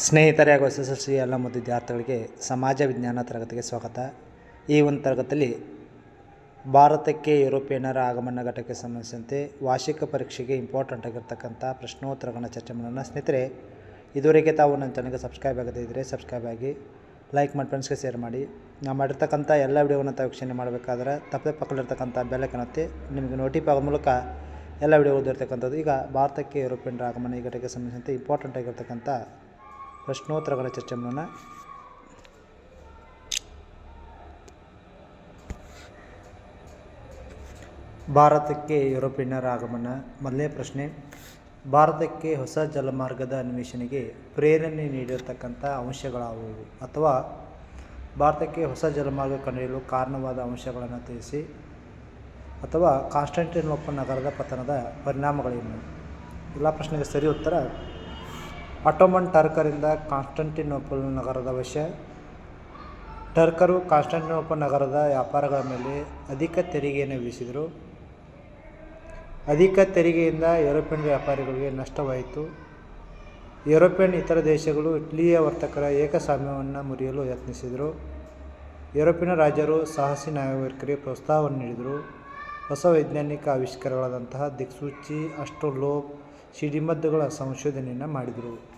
ಸ್ನೇಹಿತರೆ ಹಾಗೂ S S L C ಎಲ್ಲ ಮತ್ತು ವಿದ್ಯಾರ್ಥಿಗಳಿಗೆ ಸಮಾಜ ವಿಜ್ಞಾನ ತರಗತಿಗೆ ಸ್ವಾಗತ. ಈ ಒಂದು ತರಗತಿಯಲ್ಲಿ ಭಾರತಕ್ಕೆ ಯುರೋಪಿಯನ್ನರ ಆಗಮನ ಘಟಕ್ಕೆ ಸಂಬಂಧಿಸಿದಂತೆ ವಾರ್ಷಿಕ ಪರೀಕ್ಷೆಗೆ ಇಂಪಾರ್ಟೆಂಟ್ ಆಗಿರ್ತಕ್ಕಂಥ ಪ್ರಶ್ನೋತ್ತರಗಳನ್ನ ಚರ್ಚೆ ಮಾಡೋಣ. ಸ್ನೇಹಿತರೆ, ಇದುವರೆಗೆ ತಾವು ನನ್ನ ಚಾನಲ್ಗೆ ಸಬ್ಸ್ಕ್ರೈಬ್ ಆಗದಿದ್ದರೆ ಸಬ್ಸ್ಕ್ರೈಬ್ ಆಗಿ ಲೈಕ್ ಮಾಡಿ ಫ್ರೆಂಡ್ಸ್ಗೆ ಶೇರ್ ಮಾಡಿ. ನಾವು ಮಾಡಿರ್ತಕ್ಕಂಥ ಎಲ್ಲ ವಿಡಿಯೋವನ್ನು ತಾವು ವೀಕ್ಷಣೆ ಮಾಡಬೇಕಾದ್ರೆ ತಪ್ಪದೆ ಪಕ್ಕದಲ್ಲಿರ್ತಕ್ಕಂಥ ಒತ್ತಿ ನಿಮಗೆ ನೋಟಿಫ್ ಆಗೋ ಮೂಲಕ ಎಲ್ಲ ವಿಡಿಯೋ ಓದಿರ್ತಕ್ಕಂಥದ್ದು ಈಗ ಭಾರತಕ್ಕೆ ಯುರೋಪಿಯನ್ನರ ಆಗಮನ ಈ ಘಟಕ್ಕೆ ಸಂಬಂಧಿಸಿದಂತೆ ಇಂಪಾರ್ಟೆಂಟ್ ಆಗಿರ್ತಕ್ಕಂಥ ಪ್ರಶ್ನೋತ್ತರಗಳ ಚರ್ಚೆ ಮಾಡೋಣ. ಭಾರತಕ್ಕೆ ಯುರೋಪಿಯನ್ನರ ಆಗಮನ. ಮೊದಲನೇ ಪ್ರಶ್ನೆ, ಭಾರತಕ್ಕೆ ಹೊಸ ಜಲಮಾರ್ಗದ ಅನ್ವೇಷಣೆಗೆ ಪ್ರೇರಣೆ ನೀಡಿರತಕ್ಕಂಥ ಅಂಶಗಳಾವುವು? ಅಥವಾ ಭಾರತಕ್ಕೆ ಹೊಸ ಜಲಮಾರ್ಗ ಕಂಡುಹಿಡಿಯಲು ಕಾರಣವಾದ ಅಂಶಗಳನ್ನು ತಿಳಿಸಿ. ಅಥವಾ ಕಾನ್ಸ್ಟಂಟಿನೋಪಲ್ ನಗರದ ಪತನದ ಪರಿಣಾಮಗಳೇನು? ಎಲ್ಲ ಪ್ರಶ್ನೆಗೆ ಸರಿ ಉತ್ತರ ಆಟೋಮನ್ ಟರ್ಕರಿಂದ ಕಾನ್ಸ್ಟಂಟಿನೋಪಲ್ ನಗರದ ವಶ. ಟರ್ಕರು ಕಾನ್ಸ್ಟಂಟಿನೋಪಲ್ ನಗರದ ವ್ಯಾಪಾರಗಳ ಮೇಲೆ ಅಧಿಕ ತೆರಿಗೆಯನ್ನು ವಿಧಿಸಿದರು. ಅಧಿಕ ತೆರಿಗೆಯಿಂದ ಯುರೋಪಿಯನ್ ವ್ಯಾಪಾರಿಗಳಿಗೆ ನಷ್ಟವಾಯಿತು. ಯುರೋಪಿಯನ್ ಇತರ ದೇಶಗಳು ಇಟ್ಲಿಯ ವರ್ತಕರ ಏಕಸ್ವಾಮ್ಯವನ್ನು ಮುರಿಯಲು ಯತ್ನಿಸಿದರು. ಯುರೋಪಿಯನ್ ರಾಜರು ಸಾಹಸಿ ನಾಗರಿಕರಿಗೆ ಪ್ರೋತ್ಸಾಹವನ್ನು ನೀಡಿದರು. ಹೊಸ ವೈಜ್ಞಾನಿಕ ಆವಿಷ್ಕಾರಗಳಾದಂತಹ ದಿಕ್ಸೂಚಿ ಅಸ್ಟ್ರೋಲೋಬ್ ಸಿಡಿಮದ್ದುಗಳ ಸಂಶೋಧನೆಯನ್ನು ಮಾಡಿದರು.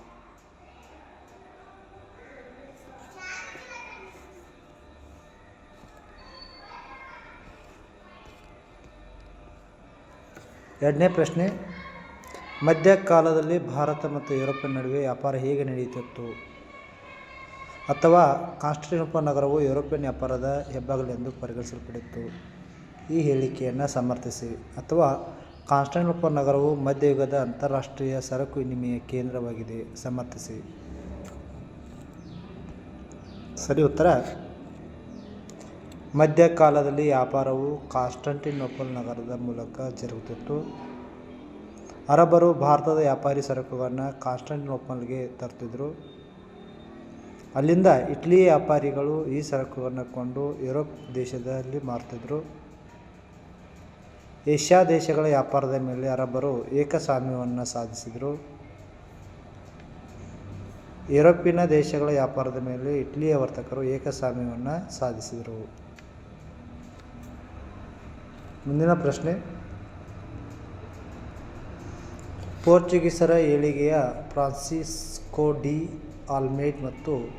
ಎರಡನೇ ಪ್ರಶ್ನೆ, ಮಧ್ಯಕಾಲದಲ್ಲಿ ಭಾರತ ಮತ್ತು ಯುರೋಪಿನ ನಡುವೆ ವ್ಯಾಪಾರ ಹೇಗೆ ನಡೆಯುತ್ತಿತ್ತು? ಅಥವಾ ಕಾನ್ಸ್ಟಂಟಿನೋಪಲ್ ನಗರವು ಯುರೋಪಿಯನ್ ವ್ಯಾಪಾರದ ಹೆಬ್ಬಾಗಿಲೆಂದು ಪರಿಗಣಿಸಲ್ಪಟ್ಟಿತ್ತು? ಈ ಹೇಳಿಕೆಯನ್ನು ಸಮರ್ಥಿಸಿ. ಅಥವಾ ಕಾನ್ಸ್ಟಂಟಿನೋಪಲ್ ನಗರವು ಮಧ್ಯಯುಗದ ಅಂತಾರಾಷ್ಟ್ರೀಯ ಸರಕು ವಿನಿಮಯ ಕೇಂದ್ರವಾಗಿದೆ. ಸಮರ್ಥಿಸಿ. ಸರಿ, ಉತ್ತರ. ಮಧ್ಯಕಾಲದಲ್ಲಿ ವ್ಯಾಪಾರವು ಕಾನ್ಸ್ಟಂಟಿನೋಪಲ್ ನಗರದ ಮೂಲಕ ಜರುಗುತ್ತಿತ್ತು. ಅರಬರು ಭಾರತದ ವ್ಯಾಪಾರಿ ಸರಕುಗಳನ್ನು ಕಾನ್ಸ್ಟಂಟಿನೋಪಲ್ಗೆ ತರ್ತಿದ್ರು ಅಲ್ಲಿಂದ ಇಟ್ಲಿ ವ್ಯಾಪಾರಿಗಳು ಈ ಸರಕುಗಳನ್ನು ಕೊಂಡು ಯುರೋಪ್ ದೇಶದಲ್ಲಿ ಮಾರುತ್ತಿದ್ದರು ಏಷ್ಯಾ ದೇಶಗಳ ವ್ಯಾಪಾರದ ಮೇಲೆ ಅರಬ್ಬರು ಏಕಸ್ವಾಮ್ಯವನ್ನು ಸಾಧಿಸಿದರು. ಯುರೋಪಿನ ದೇಶಗಳ ವ್ಯಾಪಾರದ ಮೇಲೆ ಇಟ್ಲಿಯ ವರ್ತಕರು ಏಕಸ್ವಾಮ್ಯವನ್ನು ಸಾಧಿಸಿದರು. ಮುಂದಿನ ಪ್ರಶ್ನೆ. ಪೋರ್ಚುಗೀಸರ ಏಳಿಗೆಯ ಫ್ರಾನ್ಸಿಸ್ಕೋ ಡಿ ಆಲ್ಮೇಡ್ ಮತ್ತು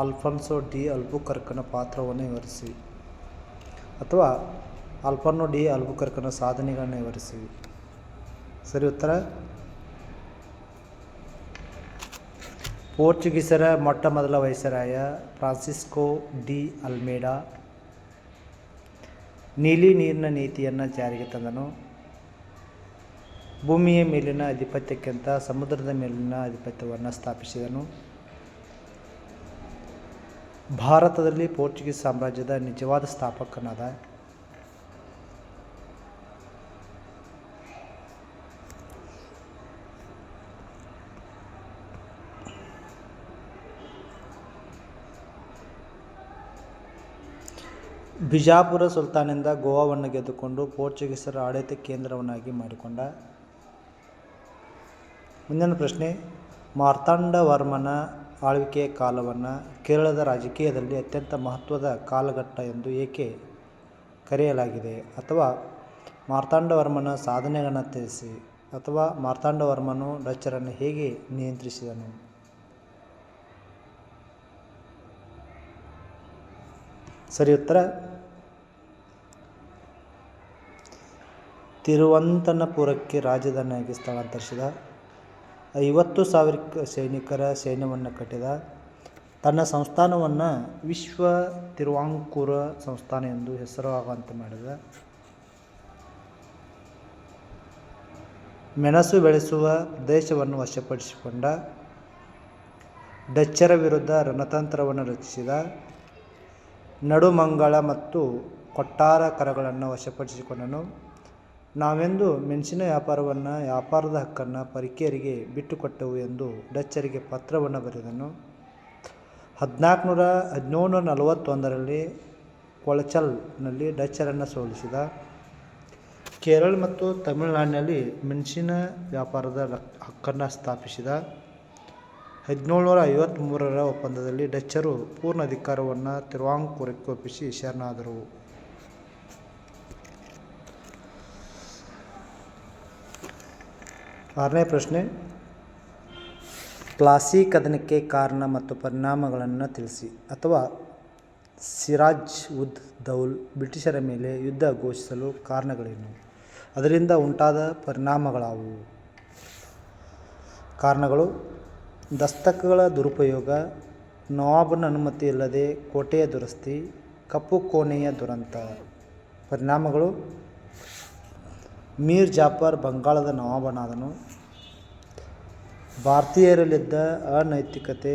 ಅಲ್ಫಾನ್ಸೋ ಡಿ ಅಲ್ಬುಕರ್ಕನ ಪಾತ್ರವನ್ನು ವಿವರಿಸಿ. ಅಥವಾ ಅಲ್ಫಾನೋ ಡಿ ಅಲ್ಬುಕರ್ಕನ ಸಾಧನೆಗಳನ್ನು ವಿವರಿಸಿವಿ. ಸರಿ ಉತ್ತರ? ಪೋರ್ಚುಗೀಸರ ಮೊಟ್ಟ ಮೊದಲ ವೈಸರಾಯ ಫ್ರಾನ್ಸಿಸ್ಕೋ ಡಿ ಅಲ್ಮೇಡಾ ನೀಲಿ ನೀರಿನ ನೀತಿಯನ್ನು ಜಾರಿಗೆ ತಂದನು. ಭೂಮಿಯ ಮೇಲಿನ ಆಧಿಪತ್ಯಕ್ಕಿಂತ ಸಮುದ್ರದ ಮೇಲಿನ ಆಧಿಪತ್ಯವನ್ನು ಸ್ಥಾಪಿಸಿದನು. ಭಾರತದಲ್ಲಿ ಪೋರ್ಚುಗೀಸ್ ಸಾಮ್ರಾಜ್ಯದ ನಿಜವಾದ ಸ್ಥಾಪಕನಾದ ಬಿಜಾಪುರ ಸುಲ್ತಾನಿಂದ ಗೋವಾವನ್ನು ಗೆದ್ದುಕೊಂಡು ಪೋರ್ಚುಗೀಸರ ಆಡಳಿತ ಕೇಂದ್ರವನ್ನಾಗಿ ಮಾಡಿಕೊಂಡ. ಮುಂದಿನ ಪ್ರಶ್ನೆ ಮಾರ್ತಾಂಡವರ್ಮನ ಆಳ್ವಿಕೆಯ ಕಾಲವನ್ನು ಕೇರಳದ ರಾಜಕೀಯದಲ್ಲಿ ಅತ್ಯಂತ ಮಹತ್ವದ ಕಾಲಘಟ್ಟ ಎಂದು ಏಕೆ ಕರೆಯಲಾಗಿದೆ? ಅಥವಾ ಮಾರ್ತಾಂಡವರ್ಮನ ಸಾಧನೆಗಳನ್ನು ತಿಳಿಸಿ, ಅಥವಾ ಮಾರ್ತಾಂಡವರ್ಮನು ಡಚ್ಚರನ್ನು ಹೇಗೆ ನಿಯಂತ್ರಿಸಿದನು? ಸರಿ, ಉತ್ತರ ತಿರುವಂತನಪುರಕ್ಕೆ ರಾಜಧಾನಿಯಾಗಿ ಸ್ಥಳಾಂತರಿಸಿದ ಐವತ್ತು ಸಾವಿರ ಸೈನಿಕರ ಸೈನ್ಯವನ್ನು ಕಟ್ಟಿದ ತನ್ನ ಸಂಸ್ಥಾನವನ್ನು ವಿಶ್ವ ತಿರುವಾಂಕೂರ ಸಂಸ್ಥಾನ ಎಂದು ಹೆಸರಾಗುವಂತೆ ಮಾಡಿದ. ಮೆಣಸು ಬೆಳೆಸುವ ಪ್ರದೇಶವನ್ನು ವಶಪಡಿಸಿಕೊಂಡ. ಡಚ್ಚರ ವಿರುದ್ಧ ರಣತಂತ್ರವನ್ನು ರಚಿಸಿದ. ನಡುಮಂಗಳ ಮತ್ತು ಕೊಟ್ಟಾರ ಕರಗಳನ್ನು ವಶಪಡಿಸಿಕೊಂಡನು. ನಾವೆಂದು ಮೆಣಸಿನ ವ್ಯಾಪಾರವನ್ನು, ವ್ಯಾಪಾರದ ಹಕ್ಕನ್ನು ಪರಿಕೇರಿಗೆ ಬಿಟ್ಟುಕೊಟ್ಟೆವು ಎಂದು ಡಚ್ಚರಿಗೆ ಪತ್ರವನ್ನು ಬರೆದನು. ಹದಿನಾಲ್ಕುನೂರ ಹದಿನೇಳು ನಲವತ್ತೊಂದರಲ್ಲಿ ಕೊಳಚಲ್ನಲ್ಲಿ ಡಚ್ಚರನ್ನು ಸೋಲಿಸಿದ. ಕೇರಳ ಮತ್ತು ತಮಿಳುನಾಡಿನಲ್ಲಿ ಮೆಣಸಿನ ವ್ಯಾಪಾರದ ಹಕ್ಕನ್ನು ಸ್ಥಾಪಿಸಿದ. ಹದಿನೇಳುನೂರ ಐವತ್ತ್ಮೂರರ ಒಪ್ಪಂದದಲ್ಲಿ ಡಚ್ಚರು ಪೂರ್ಣ ಅಧಿಕಾರವನ್ನು ತಿರುವಾಂಕೂರಕ್ಕೆ ಒಪ್ಪಿಸಿ ಶರಣಾದರು. ಆರನೇ ಪ್ರಶ್ನೆ. ಪ್ಲಾಸಿ ಕದನಕ್ಕೆ ಕಾರಣ ಮತ್ತು ಪರಿಣಾಮಗಳನ್ನು ತಿಳಿಸಿ. ಅಥವಾ ಸಿರಾಜ್ ಉದ್ ದೌಲ್ ಬ್ರಿಟಿಷರ ಮೇಲೆ ಯುದ್ಧ ಘೋಷಿಸಲು ಕಾರಣಗಳೇನು? ಅದರಿಂದ ಉಂಟಾದ ಪರಿಣಾಮಗಳಾವು? ಕಾರಣಗಳು. ದಸ್ತಕಗಳ ದುರುಪಯೋಗ. ನವಾಬನ ಅನುಮತಿ ಇಲ್ಲದೆ ಕೋಟೆಯ ದುರಸ್ತಿ. ಕಪ್ಪು ಕೋಣೆಯ ದುರಂತ. ಪರಿಣಾಮಗಳು. ಮೀರ್ ಜಾಫರ್ ಬಂಗಾಳದ ನವಾಬನಾದನು. ಭಾರತೀಯರಲ್ಲಿದ್ದ ಅನೈತಿಕತೆ,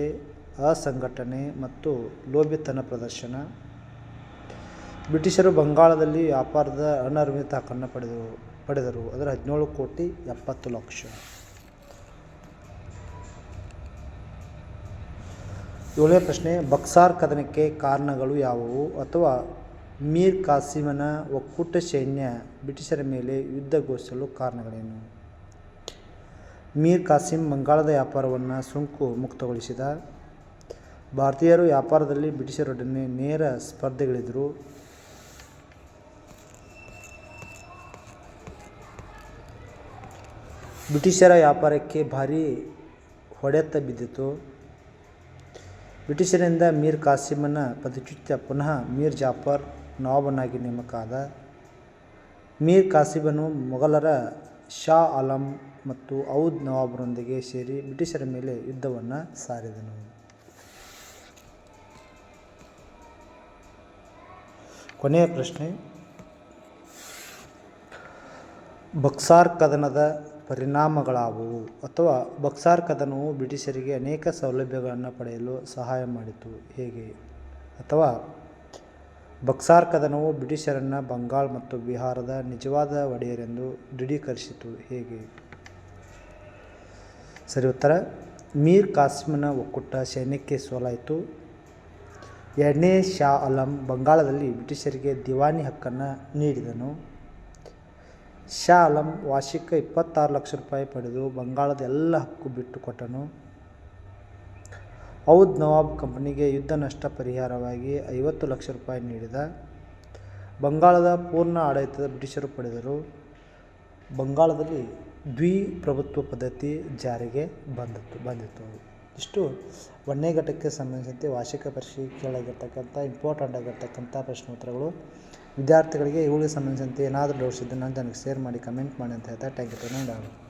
ಅಸಂಘಟನೆ ಮತ್ತು ಲೋಭಿತನ ಪ್ರದರ್ಶನ. ಬ್ರಿಟಿಷರು ಬಂಗಾಳದಲ್ಲಿ ವ್ಯಾಪಾರದ ಅನರ್ಮಿತ ಹಕ್ಕನ್ನು ಪಡೆದರು ಪಡೆದರು. ಅದರ ಹದಿನೇಳು ಕೋಟಿ ಎಪ್ಪತ್ತು ಲಕ್ಷ. ಏಳನೇ ಪ್ರಶ್ನೆ, ಬಕ್ಸಾರ್ ಕದನಕ್ಕೆ ಕಾರಣಗಳು ಯಾವುವು ಅಥವಾ ಮೀರ್ ಕಾಸಿಮನ ಒಕ್ಕೂಟ ಸೈನ್ಯ ಬ್ರಿಟಿಷರ ಮೇಲೆ ಯುದ್ಧ ಘೋಷಿಸಲು ಕಾರಣಗಳೇನು? ಮೀರ್ ಕಾಸಿಂ ಬಂಗಾಳದ ವ್ಯಾಪಾರವನ್ನು ಸುಂಕು ಮುಕ್ತಗೊಳಿಸಿದ. ಭಾರತೀಯರು ವ್ಯಾಪಾರದಲ್ಲಿ ಬ್ರಿಟಿಷರೊಡನೆ ನೇರ ಸ್ಪರ್ಧೆಗಳಿದ್ದರು ಬ್ರಿಟಿಷರ ವ್ಯಾಪಾರಕ್ಕೆ ಭಾರಿ ಹೊಡೆತ ಬಿದ್ದಿತು. ಬ್ರಿಟಿಷರಿಂದ ಮೀರ್ ಕಾಸಿಮನ ಪದಚ್ಯುತ ಪುನಃ ಮೀರ್ ಜಾಫರ್ ನವಾಬನಾಗಿ ನೇಮಕ ಆದ ಮೀರ್ ಕಾಸಿಬನು ಮೊಘಲರ ಶಾ ಆಲಂ ಮತ್ತು ಔದ್ ನವಾಬರೊಂದಿಗೆ ಸೇರಿ ಬ್ರಿಟಿಷರ ಮೇಲೆ ಯುದ್ಧವನ್ನು ಸಾರಿದನು. ಕೊನೆಯ ಪ್ರಶ್ನೆ. ಬಕ್ಸಾರ್ ಕದನದ ಪರಿಣಾಮಗಳಾವುವು? ಅಥವಾ ಬಕ್ಸಾರ್ ಕದನವು ಬ್ರಿಟಿಷರಿಗೆ ಅನೇಕ ಸೌಲಭ್ಯಗಳನ್ನು ಪಡೆಯಲು ಸಹಾಯ ಮಾಡಿತು ಹೇಗೆ? ಅಥವಾ ಬಕ್ಸಾರ್ ಕದನವು ಬ್ರಿಟಿಷರನ್ನು ಬಂಗಾಳ ಮತ್ತು ಬಿಹಾರದ ನಿಜವಾದ ಒಡೆಯರೆಂದು ದೃಢೀಕರಿಸಿತು. ಹೇಗೆ? ಸರಿ, ಉತ್ತರ. ಮೀರ್ ಕಾಸಿಮನ ಒಕ್ಕೂಟ ಸೈನ್ಯಕ್ಕೆ ಸೋಲಾಯಿತು. ಎರಡನೇ ಶಾ ಅಲಂ ಬಂಗಾಳದಲ್ಲಿ ಬ್ರಿಟಿಷರಿಗೆ ದಿವಾನಿ ಹಕ್ಕನ್ನು ನೀಡಿದನು. ಶಾ ಅಲಂ ವಾರ್ಷಿಕ ಇಪ್ಪತ್ತಾರು ಲಕ್ಷ ರೂಪಾಯಿ ಪಡೆದು ಬಂಗಾಳದ ಎಲ್ಲ ಹಕ್ಕು ಬಿಟ್ಟು ಕೊಟ್ಟನು ಔದ್ ನವಾಬ್ ಕಂಪನಿಗೆ ಯುದ್ಧ ನಷ್ಟ ಪರಿಹಾರವಾಗಿ ಐವತ್ತು ಲಕ್ಷ ರೂಪಾಯಿ ನೀಡಿದ. ಬಂಗಾಳದ ಪೂರ್ಣ ಆಡಳಿತದ ಬ್ರಿಟಿಷರು ಪಡೆದರು. ಬಂಗಾಳದಲ್ಲಿ ದ್ವಿಪ್ರಭುತ್ವ ಪದ್ಧತಿ ಜಾರಿಗೆ ಬಂದಿತ್ತು ಬಂದಿತ್ತು ಇಷ್ಟು ಒಂದನೇ ಘಟಕಕ್ಕೆ ಸಂಬಂಧಿಸಿದಂತೆ ವಾರ್ಷಿಕ ಪರೀಕ್ಷೆ ಕೇಳಾಗಿರ್ತಕ್ಕಂಥ ಇಂಪಾರ್ಟೆಂಟ್ ಆಗಿರ್ತಕ್ಕಂಥ ಪ್ರಶ್ನೋತ್ತರಗಳು. ವಿದ್ಯಾರ್ಥಿಗಳಿಗೆ ಇವುಗಳಿಗೆ ಸಂಬಂಧಿಸಿದಂತೆ ಏನಾದರೂ ಡೌಟ್ಸ್ ಇದ್ದರೆ ನನ್ನ ನನಗೆ ಶೇರ್ ಮಾಡಿ, ಕಮೆಂಟ್ ಮಾಡಿ ಅಂತ ಹೇಳ್ತಾ ಟ್ಯಾಂಕ್ ಯು